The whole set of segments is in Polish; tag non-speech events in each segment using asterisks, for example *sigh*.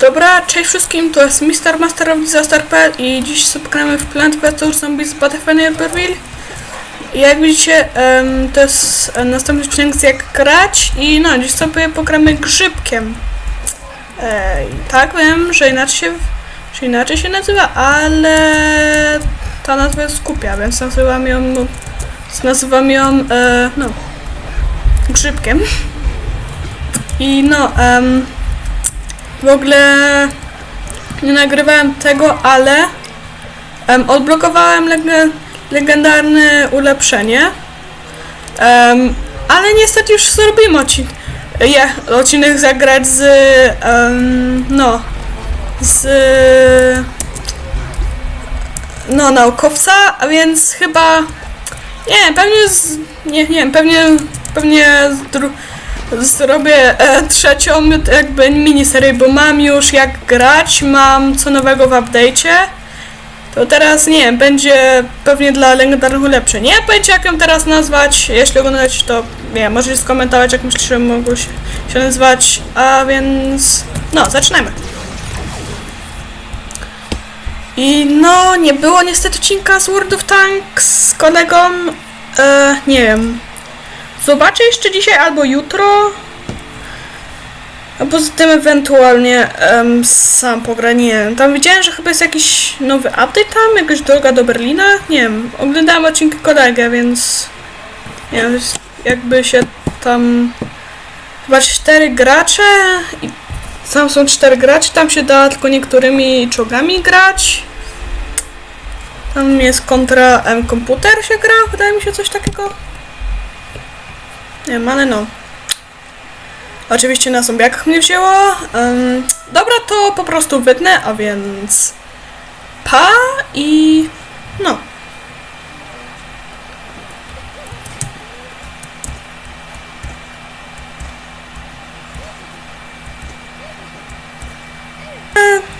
Dobra, cześć wszystkim, to jest Mr. Master of Disaster.pl i dziś sobie gramy w Plant vs. Zombies Battlefield Neighborville. I jak widzicie, to jest następny odcinek z jak grać i no, dziś sobie pogramy grzybkiem. Ej, tak, wiem, że inaczej się, że inaczej się nazywa, ale ta nazwa jest głupia, więc nazywam ją, nazywam ją, e, no, grzybkiem. I no, em, w ogóle nie nagrywałem tego, ale em, odblokowałem lege, legendarne ulepszenie. Em, ale niestety już zrobiłem odcinek. Je, odcinek zagrać z. em, no. Z. No, naukowca, a więc chyba. Nie, pewnie. Z, nie, nie pewnie. Pewnie. Z dru, zrobię e, trzecią jakby miniserię, bo mam już jak grać, mam co nowego w update'cie. To teraz nie będzie pewnie dla legendarnych ulepszeń. Nie pojęcia jak ją teraz nazwać. Jeśli oglądacie to nie możecie skomentować jak myślicie, że mogło się, się. A więc no, zaczynamy. I no, nie było niestety odcinka z World of Tanks z kolegą. E, nie wiem, Zobaczę jeszcze dzisiaj albo jutro. A poza tym ewentualnie em, sam pogra, nie wiem. Tam widziałem, że chyba jest jakiś nowy update tam, jakaś droga do Berlina. Nie wiem, oglądałem odcinki kolegę, więc nie wiem, jakby się tam chyba cztery gracze i tam są cztery gracze, tam się da tylko niektórymi czołgami grać. Tam jest kontra komputer się gra, wydaje mi się coś takiego. Nie wiem, ale no. Oczywiście na zombiakach mnie wzięło. Em, dobra, to po prostu wytnę, a więc pa i no.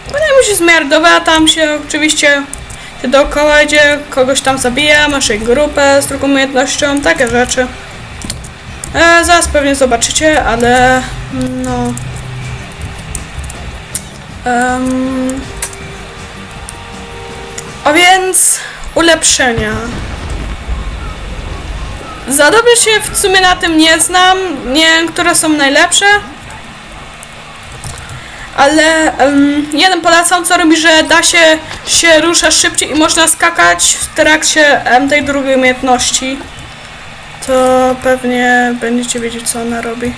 Wydaje mi się zmiardowa, tam się oczywiście się dookoła idzie, kogoś tam zabija, masz jej grupę z drugą umiejętnością, takie rzeczy. E, zaraz pewnie zobaczycie, ale no. Em, a więc ulepszenia. Za dobrze się w sumie na tym nie znam. Nie wiem, które są najlepsze. Ale em, jeden polecam, co robi, że da się się rusza szybciej i można skakać w trakcie em, tej drugiej umiejętności to pewnie będziecie wiedzieć, co ona robi.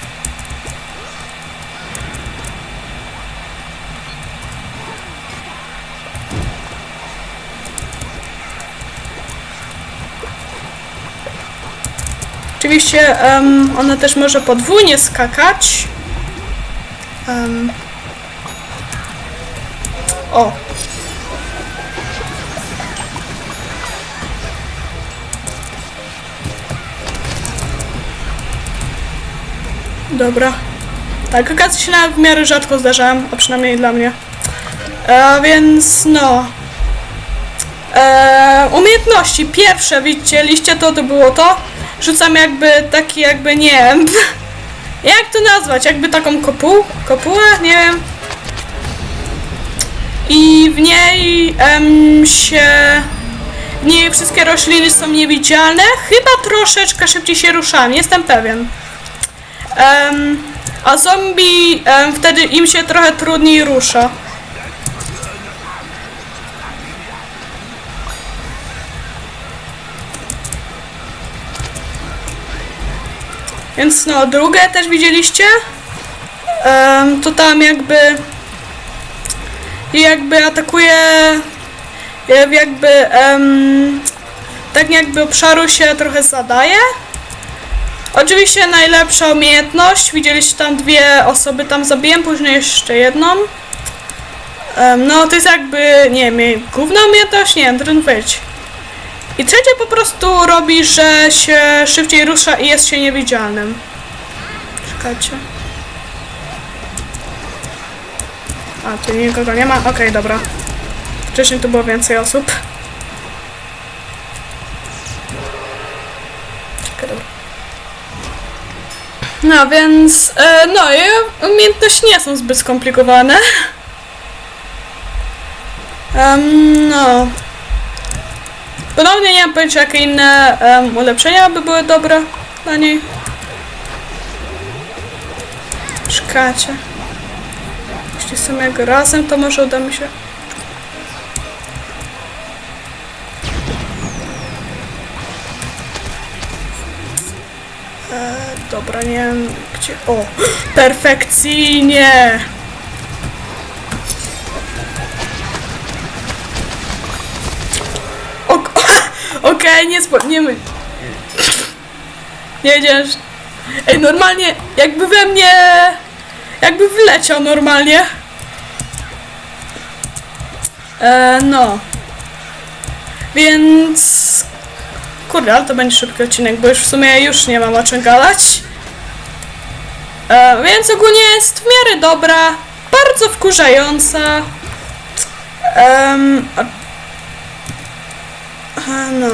Oczywiście em, ona też może podwójnie skakać. Em. O, Dobra. Tak, okazje się nawet w miarę rzadko zdarzają, a przynajmniej dla mnie. A więc no. E, umiejętności. Pierwsze widzieliście to, to było to. Rzucam jakby taki jakby, nie wiem. *laughs* Jak to nazwać? Jakby taką kopuł? Kopułę? Nie wiem. I w niej em, się... W niej wszystkie rośliny są niewidzialne. Chyba troszeczkę szybciej się ruszam, jestem pewien. A zombie wtedy im się trochę trudniej rusza. Więc no, drugie też widzieliście. Em, to tam jakby jakby atakuje jakby em, tak jakby obszaru się trochę zadaje. Oczywiście najlepsza umiejętność. Widzieliście tam dwie osoby tam zabiłem, później jeszcze jedną. Em, no to jest jakby, nie wiem, główna umiejętność? Nie wiem. I trzecie po prostu robi, że się szybciej rusza i jest się niewidzialnym. Czekajcie. A, tu nikogo nie ma? Okej, dobra. Wcześniej tu było więcej osób. No więc, e, no i umiejętności nie są zbyt skomplikowane. Um, no. Ponownie nie mam pojęcia, jakie inne um, ulepszenia by były dobre dla niej. Czekajcie. Jeśli samego razem, to może uda mi się E, dobra, nie wiem gdzie. O! Perfekcyjnie! Ok- *laughs* Okej, nie spo... nie my... Nie wiedziałem, że... Ej, normalnie, jakby we mnie... Jakby wleciał normalnie. E, no. Więc... Kurde, ale to będzie szybki odcinek, bo już w sumie już nie mam o czym gadać. E, więc ogólnie jest w miarę dobra, bardzo wkurzająca. Em, a no.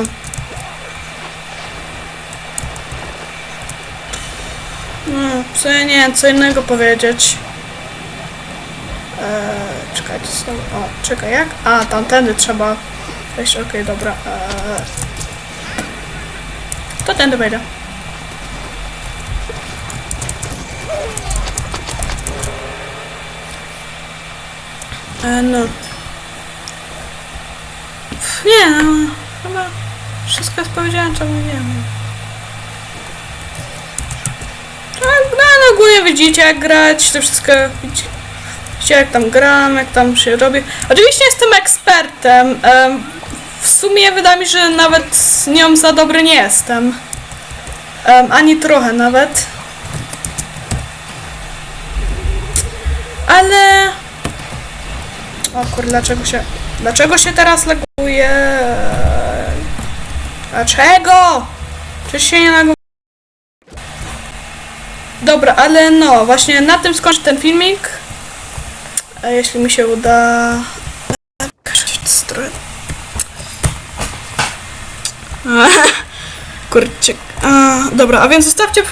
No, w sumie nie wiem, co innego powiedzieć. Eee, czekajcie, znowu. O, czekaj, jak? A, tamtędy trzeba wejść, okej, dobra. Eee, tędy wejdę. Eee, no. Pff, Nie, no, chyba wszystko jest powiedziane, co mówiłem. Tak, no, ale ogólnie widzicie jak grać, to wszystko widzicie, jak tam gram, jak tam się robi. Oczywiście jestem ekspertem. em, w sumie wydaje mi się, że nawet nią za dobry nie jestem. Em, ani trochę nawet. Ale... O kurde, dlaczego się... Dlaczego się teraz laguje? Dlaczego? Czy się nie laguje? Dobra, ale no, właśnie na tym skończę ten filmik. A jeśli mi się uda... Strój. *laughs* Kurczę. A, dobra, a więc zostawcie,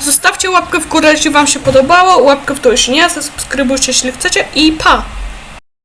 zostawcie łapkę w górę, jeśli wam się podobało, łapkę w dół, jeśli nie, zasubskrybujcie, jeśli chcecie i pa!